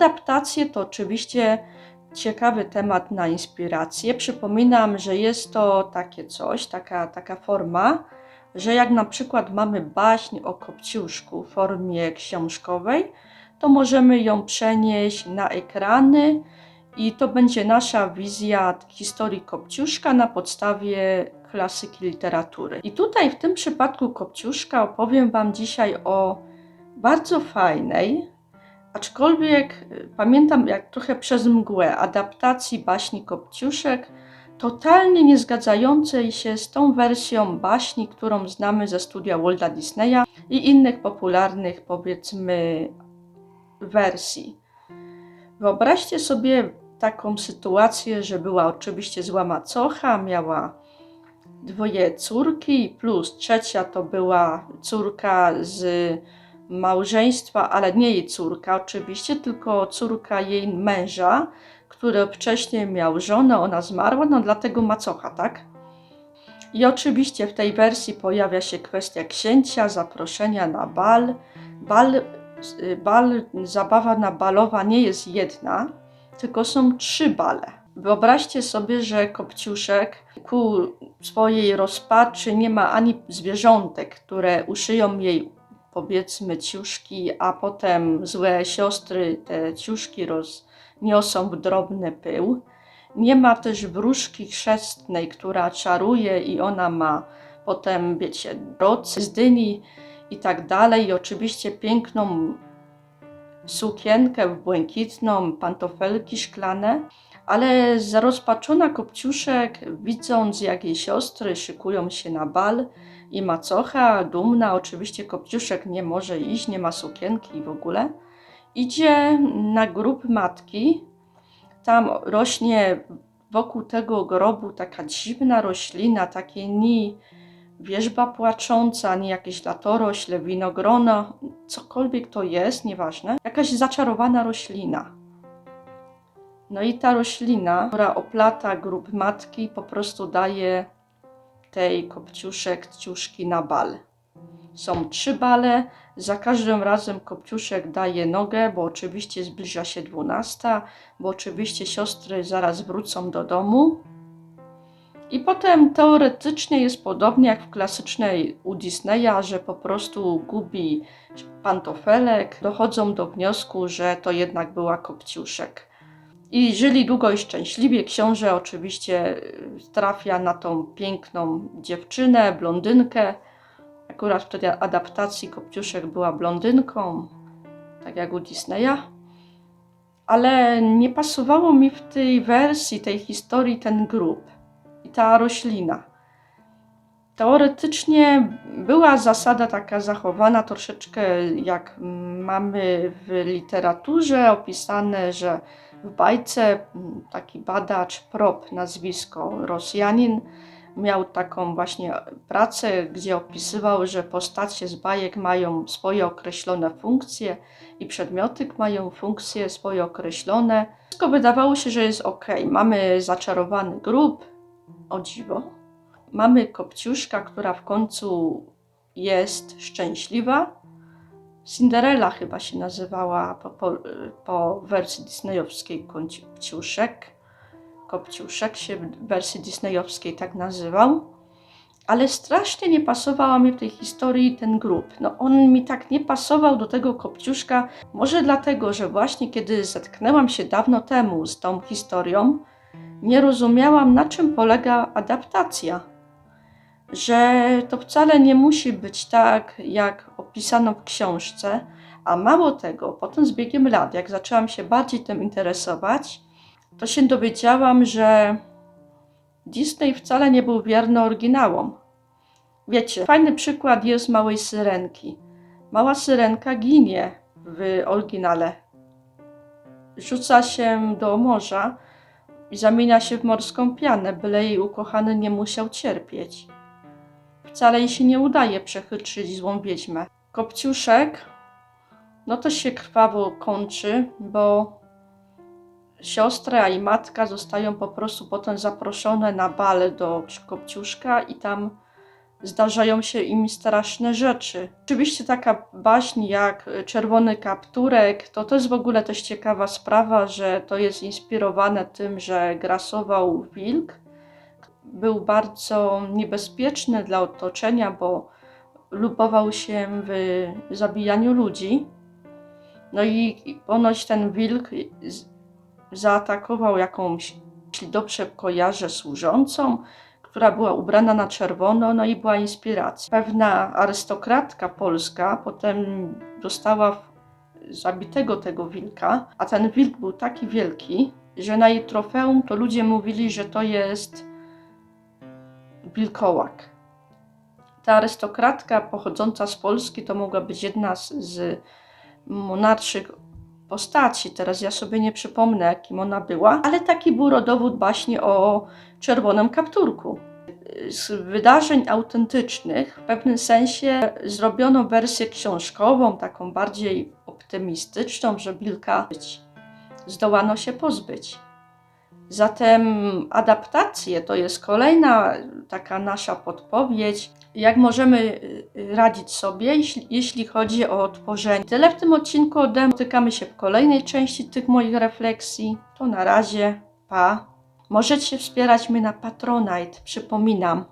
adaptacje to oczywiście ciekawy temat na inspirację. Przypominam, że jest to takie coś, taka, taka forma, że jak na przykład mamy baśń o Kopciuszku w formie książkowej, to możemy ją przenieść na ekrany i to będzie nasza wizja historii Kopciuszka na podstawie klasyki literatury. I tutaj w tym przypadku Kopciuszka opowiem Wam dzisiaj o bardzo fajnej, aczkolwiek y, pamiętam jak trochę przez mgłę adaptacji baśni Kopciuszek, totalnie nie zgadzającej się z tą wersją baśni, którą znamy ze studia Walda Disneya i innych popularnych, powiedzmy, wersji. Wyobraźcie sobie taką sytuację, że była oczywiście zła macocha, miała dwoje córki, plus trzecia to była córka z małżeństwa, ale nie jej córka oczywiście, tylko córka jej męża, który wcześniej miał żonę, ona zmarła, no dlatego macocha, tak? I oczywiście w tej wersji pojawia się kwestia księcia, zaproszenia na bal. Bal, bal zabawa na balowa nie jest jedna, tylko są trzy bale. Wyobraźcie sobie, że Kopciuszek ku swojej rozpaczy nie ma ani zwierzątek, które uszyją jej powiedzmy ciuszki, a potem złe siostry te ciuszki rozniosą w drobny pył. Nie ma też wróżki chrzestnej, która czaruje i ona ma potem, wiecie, rocy z dyni i tak dalej. I oczywiście piękną sukienkę błękitną, pantofelki szklane. Ale zarozpaczona Kopciuszek, widząc jak jej siostry szykują się na bal i macocha, dumna, oczywiście Kopciuszek nie może iść, nie ma sukienki i w ogóle, idzie na grób matki. Tam rośnie wokół tego grobu taka dziwna roślina, takie ni wierzba płacząca, ani jakieś latorośle, winogrono, cokolwiek to jest, nieważne, jakaś zaczarowana roślina. No i ta roślina, która oplata grób matki, po prostu daje tej kopciuszek ciuszki na bal. Są trzy bale, za każdym razem kopciuszek daje nogę, bo oczywiście zbliża się dwunasta, bo oczywiście siostry zaraz wrócą do domu. I potem teoretycznie jest podobnie jak w klasycznej u Disneya, że po prostu gubi pantofelek, dochodzą do wniosku, że to jednak była kopciuszek. I żyli długo i szczęśliwie. Książę oczywiście y, trafia na tą piękną dziewczynę, blondynkę. Akurat w tej adaptacji Kopciuszek była blondynką, tak jak u Disneya. Ale nie pasowało mi w tej wersji, tej historii ten grób i ta roślina. Teoretycznie była zasada taka zachowana troszeczkę jak mamy w literaturze opisane, że w bajce taki badacz, prop, nazwisko Rosjanin, miał taką właśnie pracę, gdzie opisywał, że postacie z bajek mają swoje określone funkcje i przedmioty mają funkcje swoje określone. Wszystko wydawało się, że jest ok. Mamy zaczarowany grób, o dziwo. Mamy Kopciuszka, która w końcu jest szczęśliwa, Cinderella chyba się nazywała po, po, po wersji disneyowskiej Kopciuszek. Kopciuszek się w wersji disneyowskiej tak nazywał. Ale strasznie nie pasowała mi w tej historii ten grób. No on mi tak nie pasował do tego Kopciuszka. Może dlatego, że właśnie kiedy zetknęłam się dawno temu z tą historią, nie rozumiałam na czym polega adaptacja że to wcale nie musi być tak, jak opisano w książce, a mało tego, potem z biegiem lat, jak zaczęłam się bardziej tym interesować, to się dowiedziałam, że Disney wcale nie był wierny oryginałom. Wiecie, fajny przykład jest małej syrenki. Mała syrenka ginie w oryginale. Rzuca się do morza i zamienia się w morską pianę, byle jej ukochany nie musiał cierpieć. Wcale jej się nie udaje przechytrzyć złą wiedźmę. Kopciuszek, no to się krwawo kończy, bo siostra i matka zostają po prostu potem zaproszone na bal do Kopciuszka i tam zdarzają się im straszne rzeczy. Oczywiście taka baśń jak Czerwony Kapturek, to to jest w ogóle też ciekawa sprawa, że to jest inspirowane tym, że grasował wilk. Był bardzo niebezpieczny dla otoczenia, bo lubował się w zabijaniu ludzi. No i ponoć ten wilk zaatakował jakąś, jeśli dobrze kojarzę, służącą, która była ubrana na czerwono, no i była inspiracja. Pewna arystokratka polska potem dostała zabitego tego wilka, a ten wilk był taki wielki, że na jej trofeum to ludzie mówili, że to jest wilkołak. Ta arystokratka pochodząca z Polski to mogła być jedna z, monarszych postaci. Teraz ja sobie nie przypomnę, kim ona była, ale taki był rodowód właśnie o czerwonym kapturku. Z wydarzeń autentycznych w pewnym sensie zrobiono wersję książkową, taką bardziej optymistyczną, że Wilka zdołano się pozbyć. Zatem adaptacje to jest kolejna taka nasza podpowiedź, jak możemy y, radzić sobie, jeśli, chodzi o tworzenie. Tyle w tym odcinku ode mnie. Spotykamy się w kolejnej części tych moich refleksji. To na razie, pa. Możecie wspierać mnie na Patronite, przypominam.